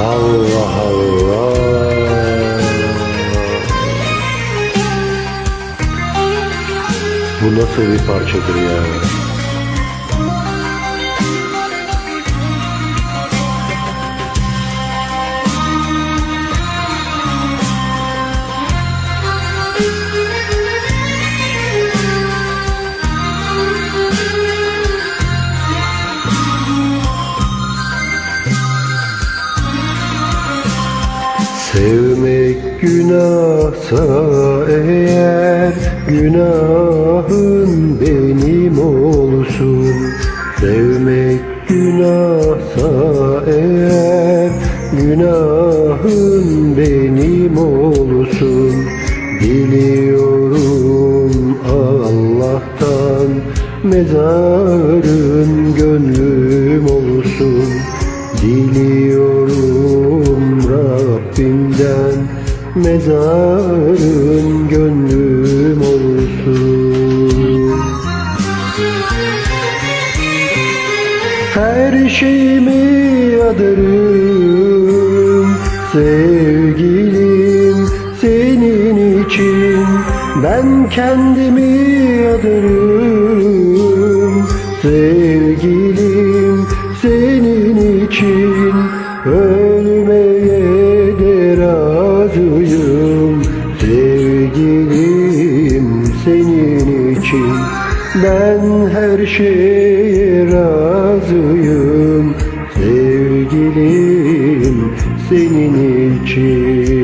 Allah Allah. Bu nasıl bir parçadır ya? Sevmek günahsa eğer günahın benim olsun. Sevmek günahsa eğer günahın benim olsun. Biliyorum Allah'tan mezarın gönlüm Rabbimden mezarın gönlüm olsun. Her şeyimi adarım sevgilim senin için. Ben kendimi adarım sevgilim razıyım sevgilim senin için. Ben her şeye razıyım. Sevgilim senin için